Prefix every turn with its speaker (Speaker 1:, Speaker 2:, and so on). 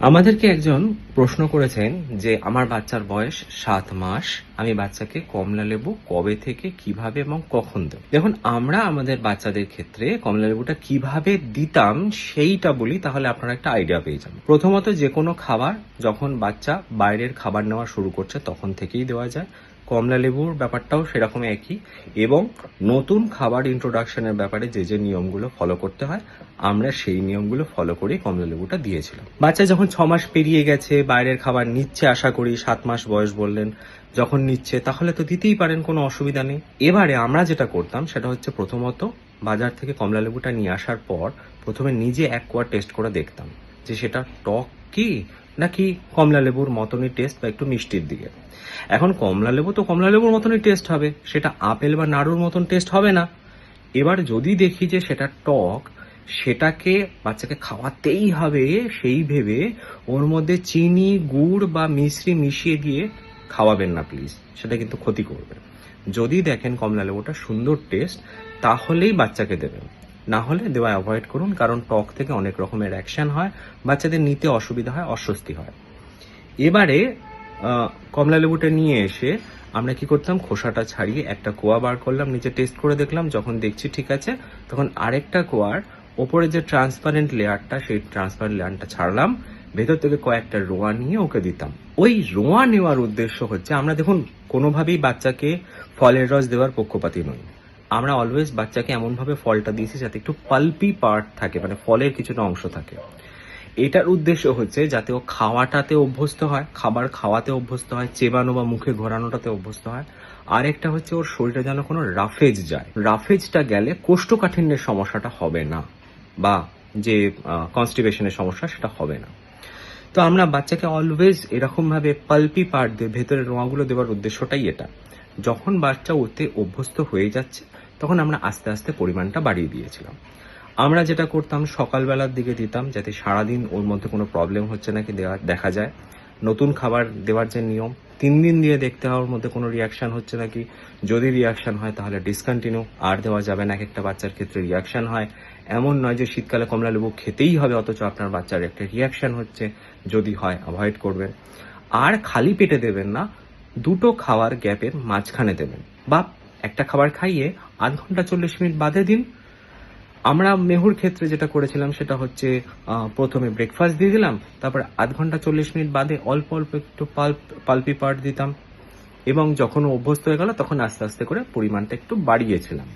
Speaker 1: আমাদেরকে একজন প্রশ্ন করেছেন যে, আমার বাচ্চার বয়স সাত মাস, আমি বাচ্চাকে কমলা লেবু কবে থেকে, কীভাবে এবং কখন দেব? দেখুন, আমরা আমাদের বাচ্চাদের ক্ষেত্রে কমলা লেবুটা কীভাবে দিতাম সেইটা বলি, তাহলে আপনারা একটা আইডিয়া পেয়ে যাবেন। প্রথমত যে কোনো খাবার, যখন বাচ্চা বাইরের খাবার নেওয়া শুরু করছে, তখন থেকেই দেওয়া যায়। কমলা লেবুর ব্যাপারটাও সেরকম একই। এবং নতুন খাবার ইন্ট্রোডাকশনের ব্যাপারে যে যে নিয়মগুলো ফলো করতে হয়, আমরা সেই নিয়মগুলো ফলো করে কমলা লেবুটা দিয়েছিলাম। বাচ্চা যখন ছ মাস পেরিয়ে গেছে, বাইরের খাবার নিচ্ছে আশা করি, সাত মাস বয়স বললেন, যখন নিচ্ছে, তাহলে তো দিতেই পারেন, কোনো অসুবিধা নেই। এবারে আমরা যেটা করতাম, সেটা হচ্ছে প্রথমত বাজার থেকে কমলা লেবুটা নিয়ে আসার পর প্রথমে নিজে এক কোয়ার টেস্ট করে দেখতাম। যে সেটা টক কি নাকি কমলা লেবুর মতনই টেস্ট বা একটু মিষ্টির দিকে? এখন কমলা লেবু তো কমলা লেবুর মতনই টেস্ট হবে, সেটা আপেল বা নাড়ুর মতন টেস্ট হবে না। এবার যদি দেখি যে সেটা টক, সেটাকে বাচ্চাকে খাওয়াতেই হবে সেই ভেবে ওর মধ্যে চিনি, গুড় বা মিশ্রি মিশিয়ে দিয়ে খাওয়াবেন না প্লিজ সেটা কিন্তু ক্ষতি করবে যদি দেখেন কমলা লেবুটা সুন্দর টেস্ট তাহলেই বাচ্চাকে দেবেন। না হলে দেওয়া অ্যাভয়েড করুন, কারণ টক থেকে অনেক রকমের অ্যাকশন হয়, বাচ্চাদের নিতে অসুবিধা হয়, অস্বস্তি হয়। এবারে কমলা লেবুটা নিয়ে এসে আমরা কি করতাম, খোসাটা ছাড়িয়ে একটা কোয়া বার করলাম, নিচে টেস্ট করে দেখলাম, যখন দেখছি ঠিক আছে, তখন আরেকটা কোয়ার ওপরে যে ট্রান্সপারেন্ট লেয়ারটা সেই ট্রান্সপারেন্ট লেয়ারটা ছাড়লাম, ভেতর থেকে কয়েকটা রোয়া নিয়ে ওকে দিতাম। ওই রোয়া নেওয়ার উদ্দেশ্য হচ্ছে, আমরা দেখুন, কোনোভাবেই বাচ্চাকে ফলের রস দেওয়ার পক্ষপাতী নই। আমরা অলওয়েজ বাচ্চাকে এমনভাবে ফলটা দিয়েছি যাতে একটু পাল্পি পার্ট থাকে মানে ফলের কিছুটা অংশ থাকে। এটার উদ্দেশ্য হচ্ছে যাতে ও খাওয়াটাতে অভ্যস্ত হয়, খাবার খাওয়াতে অভ্যস্ত হয়, চেবানো বা মুখে ঘোরানোটাতে অভ্যস্ত হয়। আর একটা হচ্ছে ওর শরীরে যেন কোনো রাফেজ যায়। রাফেজটা গেলে কোষ্ঠকাঠিন্যের সমস্যাটা হবে না, বা যে কনস্টিপেশনের সমস্যা সেটা হবে না। তো আমরা বাচ্চাকে অলওয়েজ এরকম ভাবে পাল্পি পার্ট দিয়ে, ভেতরের রোঁয়াগুলো দেওয়ার উদ্দেশ্যটাই এটা। যখন বাচ্চা ওতে অভ্যস্ত হয়ে যাচ্ছে তখন আমরা আস্তে আস্তে পরিমাণটা বাড়িয়ে দিয়েছিলাম। আমরা যেটা করতাম, সকালবেলার দিকে দিতাম, যাতে সারাদিন ওর মধ্যে কোনো প্রবলেম হচ্ছে নাকি দেওয়া, দেখা যায়। নতুন খাবার দেওয়ার যে নিয়ম, তিন দিন দিয়ে দেখতে হওয়ার মধ্যে কোনো রিয়াকশন হচ্ছে নাকি। যদি রিয়াকশান হয়, তাহলে ডিসকন্টিনিউ আর দেওয়া যাবে না এক একটা বাচ্চার ক্ষেত্রে রিয়াকশান হয়। এমন নয় যে শীতকালে কমলা লেবু খেতেই হবে, অথচ আপনার বাচ্চার একটা রিয়াকশান হচ্ছে। যদি হয় অ্যাভয়েড করবেন। আর খালি পেটে দেবেন না, দুটো খাওয়ার গ্যাপের মাঝখানে দেবেন। বা একটা খাবার খাইয়ে আধ ঘণ্টা চল্লিশ মিনিট বাদে দিন। আমরা মেহুর ক্ষেত্রে যেটা করেছিলাম সেটা হচ্ছে প্রথমে ব্রেকফাস্ট দিয়ে দিলাম, তারপর আধ ঘণ্টা চল্লিশ মিনিট বাদে অল্প অল্প একটু পাল্প পাল্পি পার্ট দিতাম এবং যখন অভ্যস্ত হয়ে গেল তখন আস্তে আস্তে করে পরিমাণটা একটু বাড়িয়েছিলাম।